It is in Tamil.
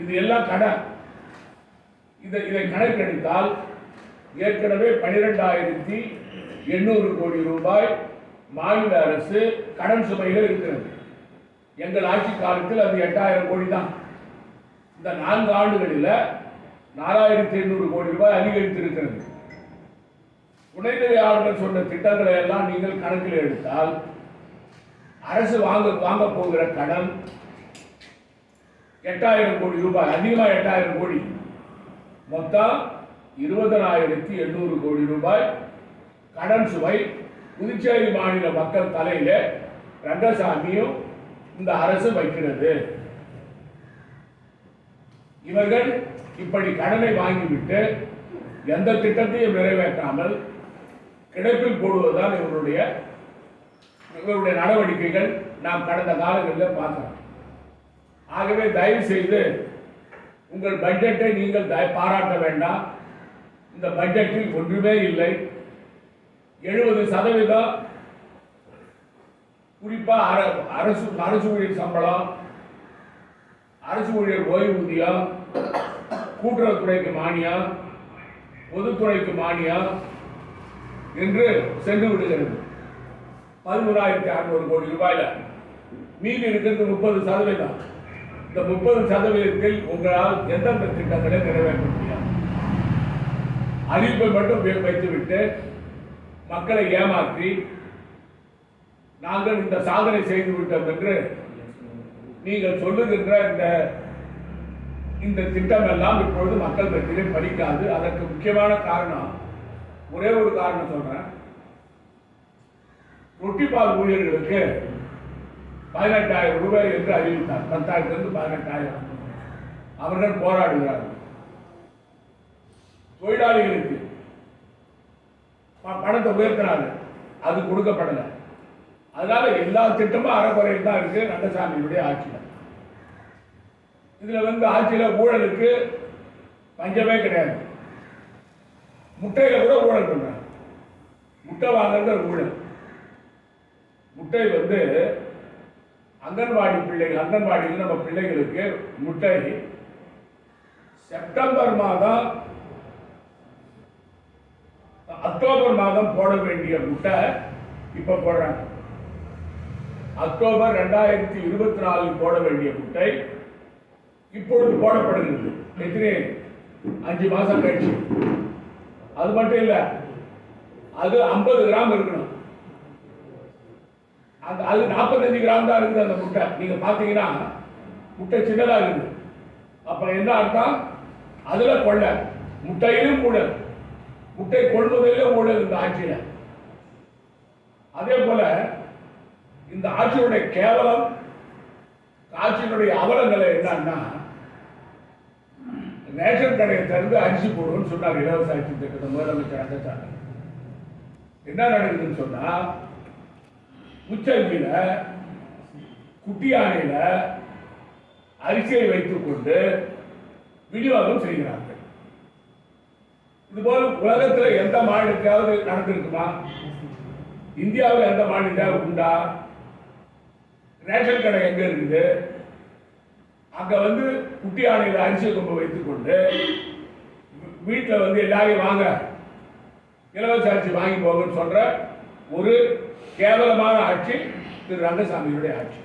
இது எல்லாம் கடன் இதை இதை கணக்கெடுத்தால் ஏற்கனவே பனிரெண்டாயிரத்தி எண்ணூறு கோடி ரூபாய் மாநில அரசு கடன் சுமையில் இருக்கிறது. எங்கள் ஆட்சி காலத்தில் அது எட்டாயிரம் கோடி தான். இந்த நான்கு ஆண்டுகளில் நாலாயிரத்தி எண்ணூறு கோடி ரூபாய் அதிகரித்திருக்கிறது. துணைநிலை ஆளுநர் சொன்ன திட்டங்களை எல்லாம் நீங்கள் கணக்கில் எடுத்தால் அரசு வாங்க வாங்க போகிற கடன் எட்டாயிரம் கோடி ரூபாய் அதிகமாக எட்டாயிரம் கோடி. மொத்தம் இருபதனாயிரத்தி எண்ணூறு கோடி ரூபாய். கடன் சுமை புதுச்சேரி மாநில மக்கள் தலையில் ரங்கசாமியும் இந்த அரசு வைக்கிறது. இவர்கள் இப்படி கடனை வாங்கிவிட்டு எந்த திட்டத்தையும் நிறைவேற்றாமல் கிடப்பில் போடுவதுதான் இவருடைய இவருடைய நடவடிக்கைகள். நாம் கடந்த காலங்களில் பார்க்கிறோம். ஆகவே தயவு செய்து உங்கள் பட்ஜெட்டை நீங்கள் தய- பாராட்ட வேண்டாம். இந்த பட்ஜெட்டில் ஒன்றுமே இல்லை. எழுபது சதவீதம் குறிப்பாக அர- அரசு அரசு ஊழியர் சம்பளம் அரசு ஊழியர் ஓய்வூதியம் கூட்டுறவுத்துறைக்கு மானியம் பொதுத்துறைக்கு மானியம் என்று சென்று விடுகிறது. பதிமூணாயிரத்தி அறுநூறு கோடி ரூபாயில மீதி இருக்கிறது முப்பது சதவீதம். இந்த முப்பது சதவீதத்தில் உங்களால் எந்தெந்த திட்டங்களை நிறைவேற்ற முடியாது அறிவிப்பை மட்டும் வைத்துவிட்டு மக்களை ஏமாற்றி நாங்கள் இந்த சாதனை செய்து விட்டோம் என்று நீங்கள் சொல்லுகின்ற இந்த இந்த திட்டம் எல்லாம் இப்பொழுது மக்கள் மத்தியிலே படிக்காது அதற்கு முக்கியமான காரணம் ஒரே ஒரு காரணம் சொல்றேன். ரொட்டிப்பால் ஊழியர்களுக்கு பதினெட்டாயிரம் ரூபாய் என்று அறிவித்தார். பத்தாயிரத்திலிருந்து பதினெட்டாயிரம் அவர்கள் போராடுகிறார்கள். தொழிலாளிகளுக்கு ப- பணத்தை உயர்த்தினாங்க. அது கொடுக்கப்படலை. அதனால எல்லா திட்டமும் அறக்குறையில் தான் இருக்கு. ரங்கசாமியுடைய ஆட்சியில். இதுல வந்து ஆட்சியில ஊழலுக்கு பஞ்சமே கிடையாது. முட்டையில கூட ஊழல் பண்ணுறாங்க முட்டை வாங்குறது ஊழல். முட்டை வந்து அங்கன்வாடி பிள்ளைகள் அங்கன்வாடியில் நம்ம பிள்ளைகளுக்கு முட்டை செப்டம்பர் மாதம் அக்டோபர் மாதம் போட வேண்டிய முட்டை இப்ப போடுறாங்க. அக்டோபர் ரெண்டாயிரத்தி இருபத்தி நாலில் போட வேண்டிய முட்டை இப்பொழுது போடப்படுகிறது. எத்தனை? அஞ்சு மாசம் கழிச்சு. அது மட்டும் இல்ல அது ஐம்பது கிராம் இருக்கணும். அந்த அது நாற்பத்தஞ்சு கிராம் தான் இருக்குது அந்த முட்டை. நீங்கள் பார்த்தீங்கன்னா முட்டை சின்னதாக இருக்குது. அப்போ என்ன அர்த்தம்? அதில் கொள்ள. முட்டையிலும் ஊழல். முட்டை கொள்முதலிலும் ஊழல் இந்த ஆட்சியில். அதே போல இந்த ஆட்சியுடைய கேவலம் ஆட்சியினுடைய அவலங்களை என்னன்னா ரேஷன் கடையை திறந்து அரிசி போடுவோம்னு சொன்னார் இலவச அரிசி திட்டத்தை முதலமைச்சர் அந்த என்ன நடக்குதுன்னு சொன்னால் உச்சந்தியில குட்டியானையில அரிசியை வைத்துக் கொண்டு விநியோகம் செய்கிறார்கள். இதுபோல் உலகத்தில் எந்த மாநிலத்தையாவது நடந்திருக்குமா? இந்தியாவில் எந்த மாநிலத்தாவது உண்டா? ரேஷன் கடை எங்கே இருக்குது? அங்கே வந்து குட்டி ஆணையில் அரிசி கொம்பு வைத்துக் கொண்டு வீட்டுல வந்து எல்லாரையும் வாங்க இலவச அரிசி வாங்கி போகணும்னு சொல்கிற ஒரு கேவலமான ஆட்சி திரு ரங்கசாமியுடைய ஆட்சி.